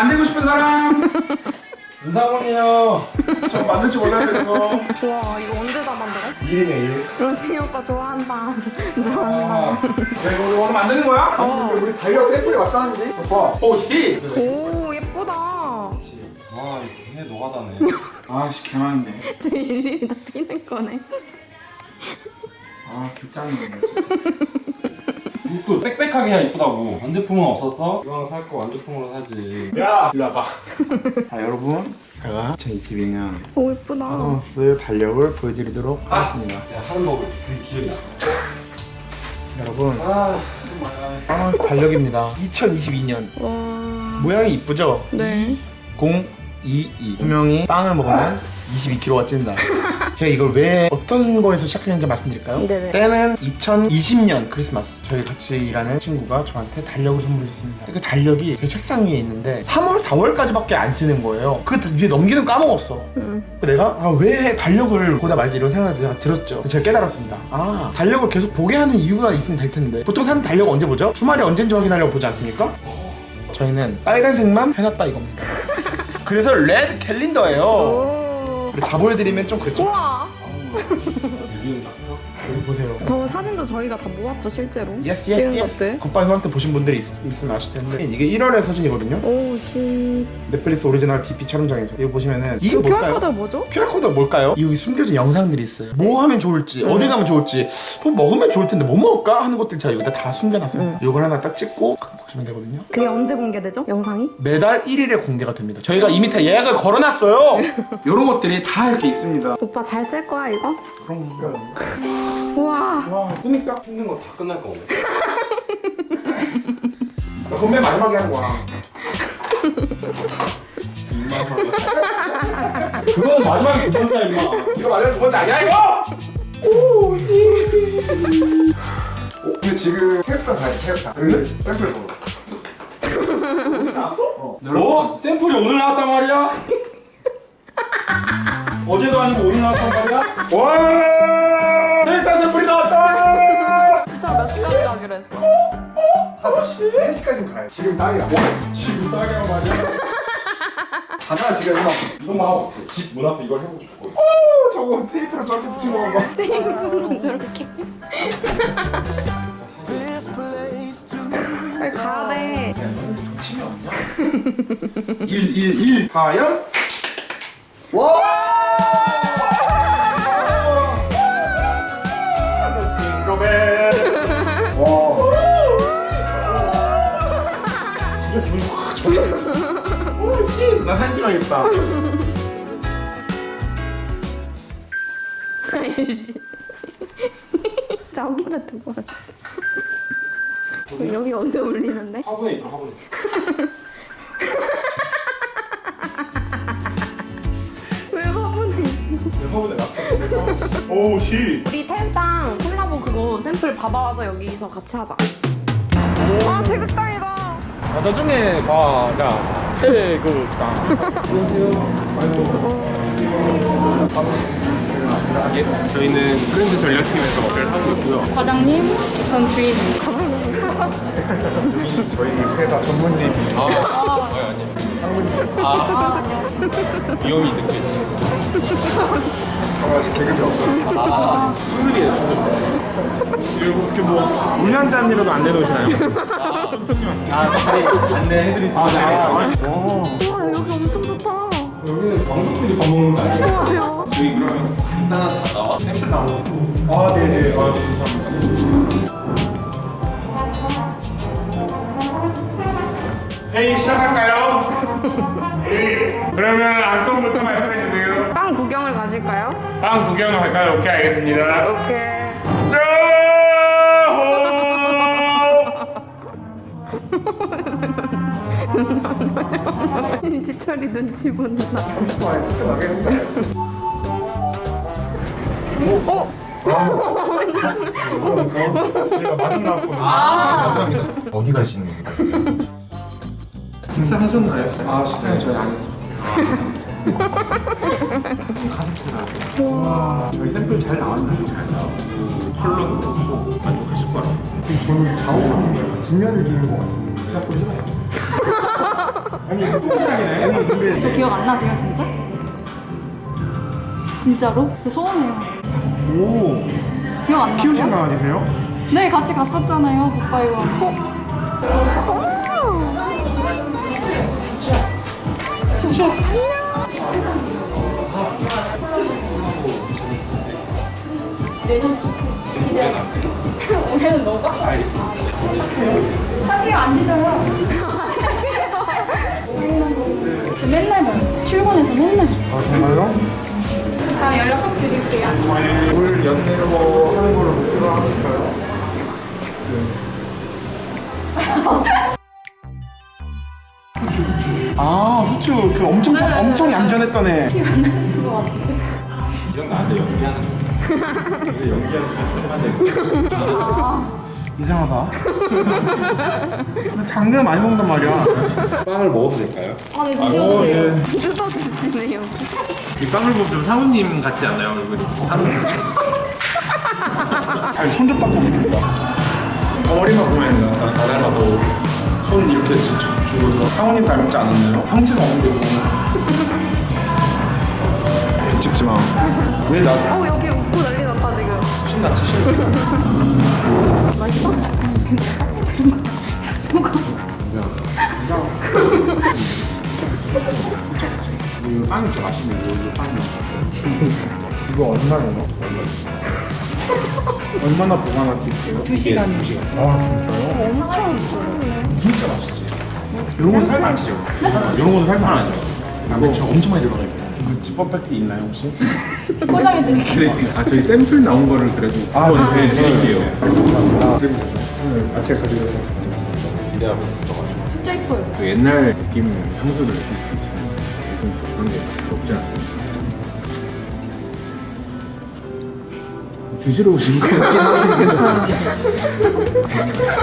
만들고 싶은 사람 윤상훈이요. 저 만들 줄 몰라야 되는 거 와 이거 언제 다 만들어? 일이네 일 로진이 오빠 좋아한다. 아, 좋아한다. 야, 이거 우리 오늘 만드는 거야? 어. 우리 달력 샘플이 왔다는데 오빠 오히 오 예쁘다. 와, 이거 굉장히 노가다네. 아씨 개많은데 저 일일이 다 띄는 거네. 아 개짱이네 이거 빽빽하게 해야 이쁘다고. 완제품은 없었어? 이왕 살 거 완제품으로 사지. 야 일로 와봐 자 여러분 제가 2022년 오 예쁘다. 아나운스 달력을 보여드리도록 하겠습니다 야, 하는 법을 되게 기억이 나. 여러분 아, 아나운스 달력입니다 2022년 와. 모양이 이쁘죠? 네. 022두 명이 빵을 먹으면 22kg가 찐다 제가 이걸 왜 어떤 거에서 시작했는지 말씀드릴까요? 네네. 때는 2020년 크리스마스. 저희 같이 일하는 친구가 저한테 달력을 선물해 줬습니다. 그 달력이 제 책상 위에 있는데 3월 4월까지밖에 안 쓰는 거예요. 그 위에 넘기는 까먹었어. 내가 아, 왜 달력을 보다 말지 이런 생각이 제가 들었죠. 제가 깨달았습니다. 아 달력을 계속 보게 하는 이유가 있으면 될 텐데. 보통 사람 달력 언제 보죠? 주말에 언제인지 확인하려고 보지 않습니까? 저희는 빨간색만 해놨다 이겁니다. 그래서 레드 캘린더예요 오. 다 보여드리면 좀 그렇죠 우와. 여기는 딱. 저 사진도 저희가 다 모았죠 실제로. 예스 찍은 예스 것들. 굿바이 후한테 보신 분들이 있, 있으면 아실 텐데 이게 1월의 사진이거든요 오 씨. 넷플릭스 오리지널 DP 촬영장에서 이거 보시면은 이게 저 QR 뭘까요? 코드 뭐죠? QR코드가 뭘까요? 여기 숨겨진 영상들이 있어요 뭐 하면 좋을지 어디 가면 좋을지 뭐 먹으면 좋을 텐데 뭐 먹을까 하는 것들 제가 여기다 다 숨겨놨어요 이걸 하나 딱 찍고 보시면 되거든요 그게 언제 공개되죠? 영상이? 매달 1일에 공개가 됩니다 저희가 이미 다 예약을 걸어놨어요 이런 것들이 다 이렇게 있습니다 오빠 잘 쓸 거야 이거? 그럼 와 그니까 힘든 거다 끝날 거네. 그건 맨 마지막에 하는 거야 그거는 마지막에 두 번째야, 임마. 이거 마지막 두 번째 아니야 이거? 오, 근데 지금 캐릭터 봐야 돼 캐릭터 응? 샘플 보러 나왔어? 어 뭐? 샘플이 오늘 나왔단 말이야? 어제도 아니고 오늘 나왔단 말이야? 와 했어? 한 3시까지는 가요 지금 딱이야 지금 딱이란 말이야? 가다가 지금 이거 이것만 하고 집문 앞에 이걸 해보고 싶고. 어, 저거 테이프로 저렇게 붙인 거 봐. 저렇게. 빨리 가야 돼. 1, 1, 1. 과연? 와! 오, 히, 나 사진 찍어야겠다. 아이씨. 저기다 두고 왔어. 여기 어디서 올리는데? 화분에 있더라, 화분에. 왜 화분에 있어? 내 화분에. 오, 히. 우리 텔당 콜라보 그거 샘플 받아와서 여기서 같이 하자. 아 태극당이다. 아, 저쪽에 봐, 자, 태극당. 예, 저희는 프렌즈 전략팀에서 일을 하고 있고요. 과장님, 전 주인. 저희 회사 전문님. 위험이 느껴지 저 아직 계급이 없어요. 수술이에요, 수술. 이거 어떻게 뭐, 운영단이라도 안 내놓으시나요? 아, 자리 안내해드릴게요. 아, 네. 우와 여기 엄청 좋다. 여기는 왕족들이 밥 먹는 거 아니야? 우와요. 저희 그러면 간단한 다 나와? 샘플 나오고. 아, 네네. 아, 감사합니다. 회의 시작할까요? 네. 그러면 안건부터 말씀해주세요. 빵 구경을 가실까요? 빵 구경을 할까요? 오케이, 알겠습니다. 오케이. 지철이 눈치 본다. 어? 나왔거든요. 어디 가시는 거예요? 식사 하셨나요? 아 식사는 저희 안 했어요. 와, 저희 샘플 잘 나왔나요? 잘 나왔고 컬러도 좋고 만족하실 것 같습니다. 저는 거예요. 분야를 기는 것 같은데. 시작 보지 마요. 아니 이거 소시작이네. 아니 근데 저 기억 안 나세요, 진짜? 진짜로? 저 소원해요. 오 기억 안 나세요? 키우신 강아지세요? 네, 같이 갔었잖아요, 오빠이와. 어? 올해는 너가? 자기가 안 되잖아. 저 맨날. 출근해서 맨날. 아 정말요? 다음에 연락 꼭 드릴게요. 올 연내로 하는 거를 목표로 하실까요? 아 후추 그 엄청 참- 엄청 얌전했던 애. 이런 나한테 연기하는 거. 이제 연기하는 사람 이상하다. 근데 당근을 많이 먹는단 말이야. 빵을 먹어도 될까요? 아, 네, 드셔도 돼요. 뜯어주시네요. 이 빵을 보면 좀 사모님 같지 않나요 얼굴이? 사모님. 아니 손좀 닦고 오겠습니다. 덩어리만 보면 나, 나 닮아도 손 이렇게 주, 주, 주고서 상훈님 닮지 않았나요? 형체가 없는데 도 찍지 마. 왜 나 어 여기 웃고 난리 났다 지금. 신났지 신나. 맛있어? 이거 빵이 진짜 맛있네. 이거, 빵이. 이거 얼마예요? 얼마나 보관할 수 있어요? 두 시간. 두 시간. 아 진짜요? 엄청 진짜 맛있지. 이런 건 살도 안 치죠. 이런 건 살도 안 치죠. 아, 매출 엄청 많이 들어가 있고. 그 집밥 팩트 있나요 혹시? 포장해 드릴게요. 아 저희 샘플 나온 거를 그래도 한번 네. 드릴게요. 아 제가 가지고 있어요. 기대하고 있어가지고. 진짜 예뻐요. 그 옛날 느낌 향수를 느낄 수 있으면 요즘 또 그런 게 없지 않습니까? 드시러 오신 거 같긴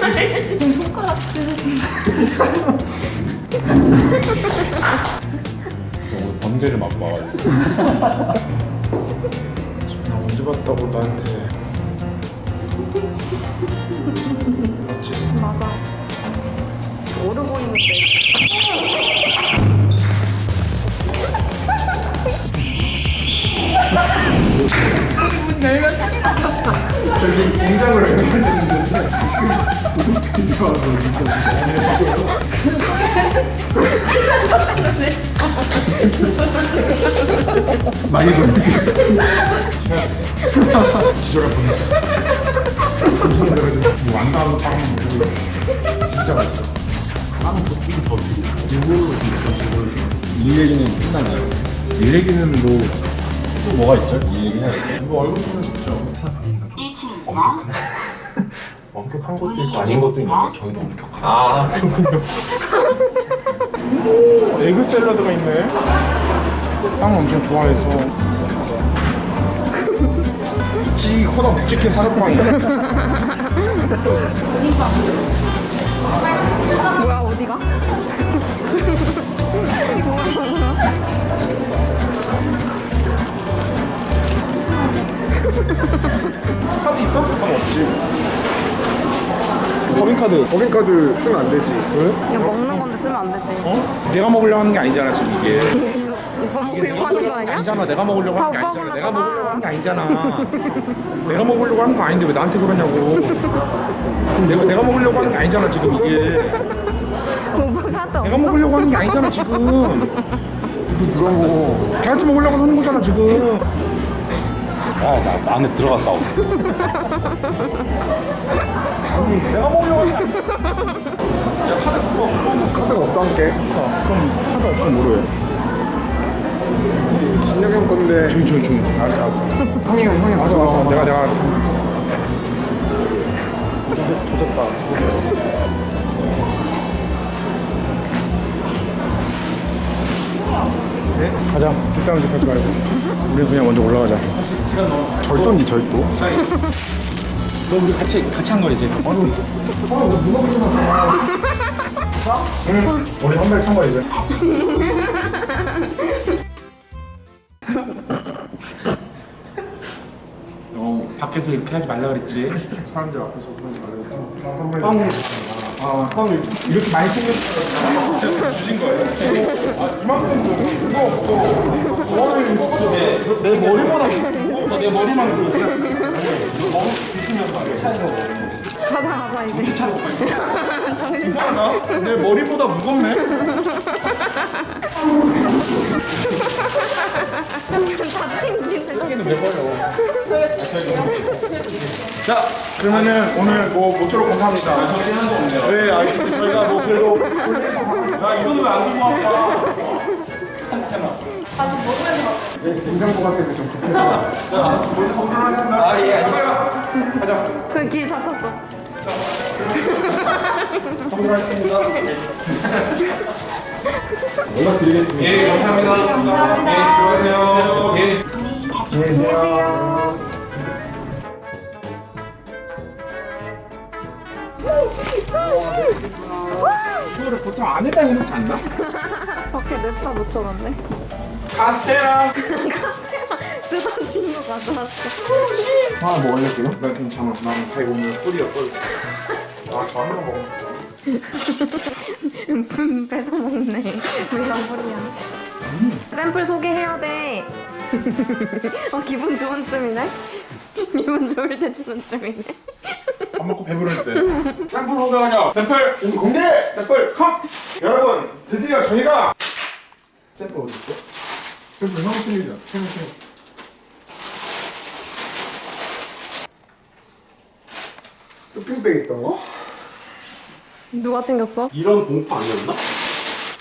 한데 그냥 손가락 뜯으시 는 오늘 번개를 맛봐가지고. 나 언제 봤다고 나한테. 맞지? 맞아. 어려 보이는데. 저기 공장을 했는데 많이 돌리지. 기절할 뻔했어. 뭐 완다운 빵 먹고 진짜 맛있어. 더 삐기 더. 이걸로 일 얘기는 끝나나요? 일 얘기는 뭐, 또 뭐가 있죠? 일 얘기 해야 돼. 뭐 얼굴 보면 좋죠. 엄격한 것도 있고 아닌 것도 있는데 저희도 엄격한. 아, 에그 샐러드가 있네. 빵 엄청 좋아해서. 찌 커다 묵직해 사르빵이야. 뭐야 어디가? 법인카드. 법인카드 쓰면 안 되지. 이거 먹는 건데 쓰면 안 되지. 어? 내가 먹으려고 하는 게 아니잖아 지금 이게. 이거 이거 먹으려고 하는 거 아니야? 아니잖아 내가 먹으려고 하는 게밥 아니잖아 먹으려고 내가. 먹으려고 하는 게 아니잖아 내가 먹으려고 하는 거 아닌데 왜 나한테 그러냐고 내가 내가 먹으려고 하는 게 아니잖아 지금 이게 오빠가 내가 먹으려고 하는 게 아니잖아 지금 그러고 같이 먹으려고 하는 거잖아 지금 아, 나 안에 들어가 싸워. 내가 먹으려고 하는 게 아니야 카드가 없다니까. 그럼 카드 없으면 모르요. 진혁이 형 건데. 조용 조용 조용 알았어 알았어 형이 형 형이 맞아 맞아. 내가 내가 조졌다. 가자 쓸데없는 짓 하지 말고. 우리 그냥 먼저 올라가자. 절도인지 절도. 너 우리 같이 같이 한 거지? 우리 한발 찬 거야 이제. 너 밖에서 이렇게 하지 말라 그랬지. 사람들 앞에서 그러지 말고. 형, 아, 형 이렇게 많이 챙겨 주신 거예요? 아, 이만큼 내, 내 머리보다 무겁다. 내 머리만 그렇게 먹을 수 있으면 차에서 가자 가자 이제. 차로 이상하다. 내 머리보다 무겁네. 다 챙기네. 버려? 자 그러면은 오늘 뭐 모쪼록 감사합니다. 저희 한거 없네요. 네 알겠습니다. 저희가 뭐 그래도 야, 이거는 왜안 들고 왔다? 냉장고 같은 게좀 급해서. 자 모두 건강하겠습니다. 아, 예, 아니요. 그길 다쳤어. 건강하겠습니다. 연락드리겠습니다. 예, 감사합니다. 예, 들어가세요. 예. 안녕하세요. 이거를 보통 안에다 해놓지 않나? 밖에 냅다 묻혀놨네. 카스테라. 뜯어진 거 가져왔어. 하나 먹을래요? 난 괜찮아. 나는 다 이거 오늘 꿀이야 꿀. 아저 하나 먹어. 분 뺏어 먹네. 물렁물이야. 샘플 소개해야 돼. 어 기분 좋은 쯤이네. 기분 좋을 때 주는 쯤이네. 밥 먹고 배부를 때. 샘플 소개하냐? 샘플. 공개! 샘플 컴! 여러분 드디어 저희가 샘플 어디 있어? 샘플 형 생일이야. 생일 생일. 쇼핑백에 있던 거? 누가 챙겼어? 이런 봉투 아니었나?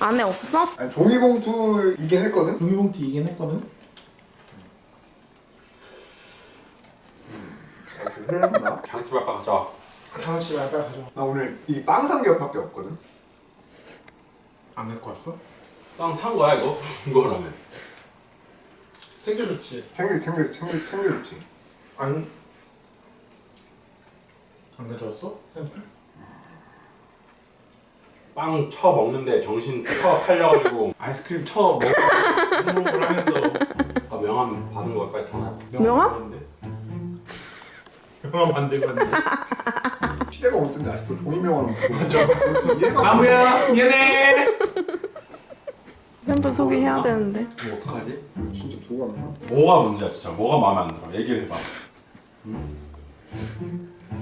안에 없어? 아니 종이봉투이긴 했거든? 종이봉투 이긴 했거든. 이렇게 흘렀나? 장치 아까 가자. 하나씩 빨리 가져. 나 오늘 이 빵 삼겹밖에 없거든? 안 갖고 왔어? 빵 산 거야 이거? 준 거라며. 챙겨줬지. 챙겨 챙겨 챙겨 챙겨줬지 안. 안 가져왔어? 샘플? 빵쳐 먹는데 정신 쳐 팔려가지고 아이스크림 쳐. 물 하면서. 아까 명함 받은 거 빨리 전화. 명함? 명함 만들고 왔는데. 시대가 올 텐데 아직도 종이명함 맞아 나무야 미안 해. 샘플 소개해야 되는데. 이거 어떡하지? 돼. 진짜 두고 왔나? 뭐가 문제야 진짜? 뭐가 마음에 안 들어? 얘기를 해봐.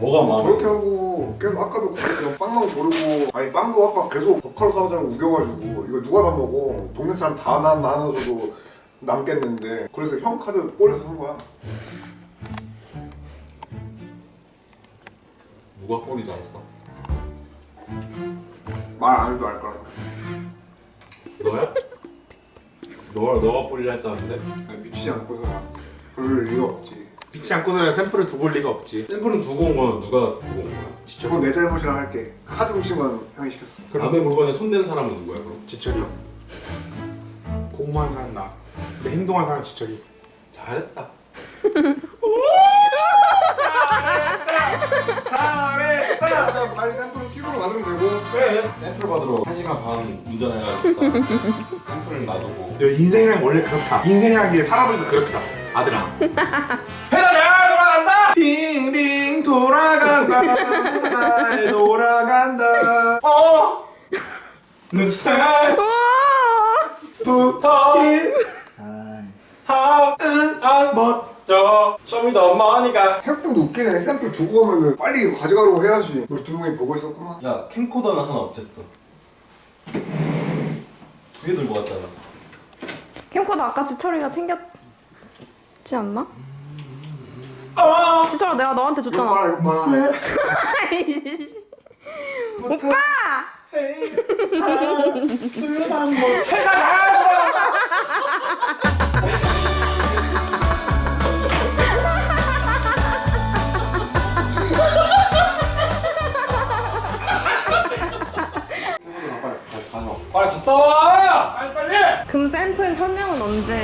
뭐가 마음에 저렇게 하고 계속 아까도 그냥 빵만 고르고 아니 빵도 아까 계속 버카로 사오자고 우겨가지고 이거 누가 다 먹어 동네 사람 다 나, 나눠줘도 남겠는데 그래서 형 카드 꼴에서 산 거야 누가 꼴이자 했어? 말 안 해도 알 거라 너야? 너가 너가 꼴이라 했다는데? 아니, 미치지 않고서 그럴 이유가 없지 빛이 않고서야 샘플을 두고 올 리가 없지. 샘플은 두고 온 거는 누가 두고 온 거야? 그건 내 잘못이라 할게 카드 훔친 건 형이 시켰어 남의 물건에 손댄 사람은 누구야 그럼? 지철이 형. 고마운 사람 나. 근데 행동한 사람 지철이. 잘했다. 잘했다 빨리 샘플을 튀고 받으면 되고 그래 샘플 받으러 1시간 반 운전해가지고 샘플을 놔두고 야, 인생이란 원래 그렇다. 인생이란 게 살아보니까 그렇다. 아들아. 회사 잘 돌아간다. 빙빙 돌아간다. 회사 잘 돌아간다. 어. 늦살 부터 일 하은 안멋 져 쇼미더 머니가 태국도 웃기네 샘플 두고 오면은 빨리 가져가려고 해야지 우리 두 명이 보고 있었구만 야 캠코더는 하나 어쨌어? 두 개 들고 왔잖아 캠코더 아까 지철이가 챙겼지 않나? 어 지철아 내가 너한테 이거 줬잖아. 봐라 이거 봐라 아이씨. 오빠! 회사 잘 돌아간다 싸와! 빨리 빨리! 금 샘플 설명은 언제?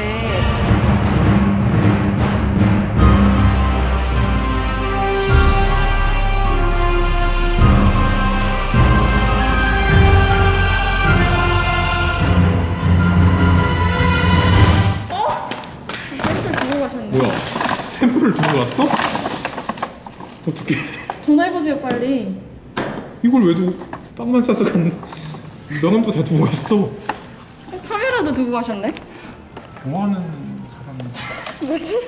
어? 왔어? 어떻게? 전화해보세요, 빨리. 이걸 왜 두고 빵만 싸서 갔나? 너는또 다 두고 갔어. 카메라도 두고 가셨네? 뭐 하는 사람? 뭐지?